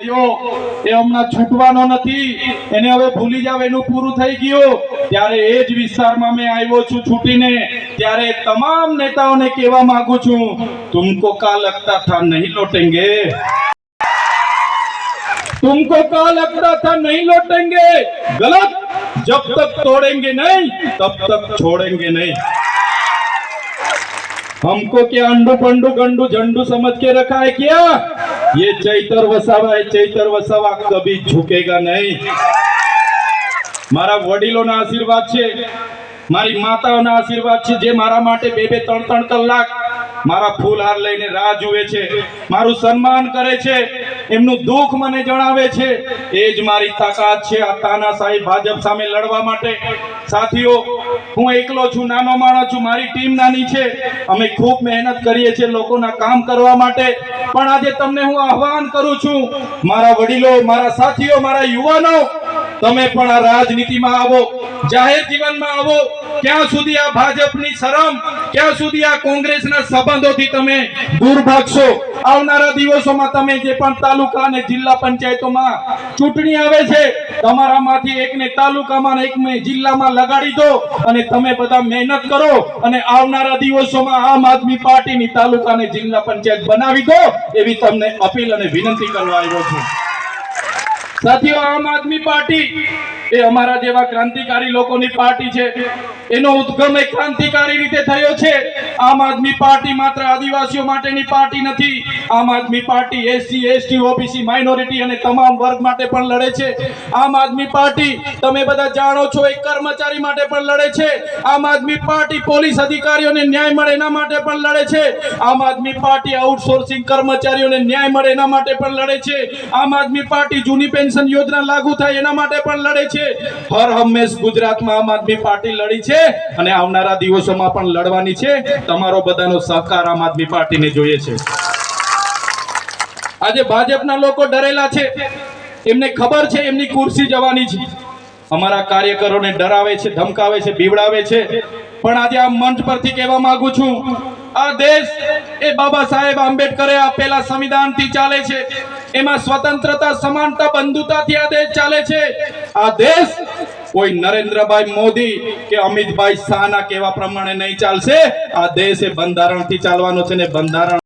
થયો એ હમણાં છૂટવાનો નથી એને હવે ભૂલી જાવ એનું પૂરું થઈ ગયું ત્યારે એ જ વિસ્તારમાં મેં આવ્યો છું છૂટીને ત્યારે તમામ નેતાઓને કહેવા માંગુ છું તુમકો કા લગતા થા નહીં લોટેંગે तुमको क्या लगता था नहीं लौटेंगे गलत जब तक तोड़ेंगे नहीं तब तक छोड़ेंगे नहीं हमको क्या अंडू पंडू गंडू झंडू समझ के रखा है क्या ये चैतर वसावा है चैतर वसावा कभी झुकेगा नहीं મારા વડીલોના આશીર્વાદ છે મારી માતાઓના આશીર્વાદ છે જે મારા માટે બે બે ત્રણ ત્રણ કલાક મારા ફૂલહાર લઈને રાહ જુએ છે મારું સન્માન કરે છે એમનું દુઃખ મને જણાવે છે એ જ મારી તાકાત છે આ તાનાશાહી ભાજપ સામે લડવા માટે સાથીઓ હું એકલો છું, નાનો માણસ છું, મારી ટીમ નાની છે. અમે ખૂબ મહેનત કરીએ છીએ લોકોના કામ કરવા માટે. પણ આજે તમને હું આહવાન કરું છું, મારા વડીલો, મારા સાથીઓ, મારા યુવાનો, તમે પણ આ રાજનીતિમાં આવો, જાહેર જીવનમાં આવો. ક્યાં સુધી આ ભાજપની શરમ, ક્યાં સુધી આ કોંગ્રેસના સંબંધોથી તમે દૂર ભાગશો? આવનારા દિવસોમાં તમે જે પણ તાલુકા અને જિલ્લા પંચાયતોમાં ચૂંટણી આવે છે, તમારામાંથી એકને તાલુકામાં એકને જિલ્લામાં લગાડી દો અને તમે બધા મહેનત કરો અને આવનારા દિવસોમાં આમ આદમી પાર્ટીની તાલુકા અને જિલ્લા પંચાયત બનાવી દો એવી તમને અપીલ અને વિનંતી કરવા આવ્યો છું. સાથીઓ, આમ આદમી પાર્ટી એ અમારા જેવા ક્રાંતિકારી લોકોની પાર્ટી છે. એનો ઉદ્ગમ એક ક્રાંતિકારી રીતે થયો છે. આમ આદમી પાર્ટી માત્ર આદિવાસીઓ માટેની પાર્ટી નથી. Aam Aadmi Party SC, ST, OBC, minority અને તમામ વર્ગ માટે પણ લડે છે. આમ આદમી પાર્ટી, તમે બધા જાણો છો એક કર્મચારી માટે પણ લડે છે. આમ આદમી પાર્ટી પોલીસ અધિકારીઓને ન્યાય મળે એના માટે પણ લડે છે. આમ આદમી પાર્ટી આઉટસોર્સિંગ કર્મચારીઓને ન્યાય મળે એના માટે પણ લડે છે. આમ આદમી પાર્ટી જૂની પેન્શન યોજના લાગુ થાય એના માટે પણ લડે છે. હર હંમેશ ગુજરાતમાં આમ આદમી પાર્ટી લડી છે અને આવનારા દિવસોમાં પણ લડવાની છે. તમારો બધાનો સહકાર આમ આદમી પાર્ટીને જોઈએ છે. આજે ભાજપના લોકો ડરેલા છે. એમને ખબર છે એમની ખુરશી જવાની છે અમારા કાર્યકરોને ડરાવે છે, ધમકાવે છે, બીવડાવે છે. પણ આજે આ મંચ પરથી કહેવા માંગુ છું, આ દેશ એ બાબા સાહેબ આંબેડકરે આપેલા સંવિધાનથી ચાલે છે. એમાં સ્વતંત્રતા, સમાનતા બંધુતાથી આ દેશ ચાલે છે. આ દેશ કોઈ નરેન્દ્રભાઈ મોદી કે અમિતભાઈ શાહના કહેવા પ્રમાણે નહીં ચાલશે. આ દેશ એ બંધારણથી ચાલવાનો છે ને બંધારણ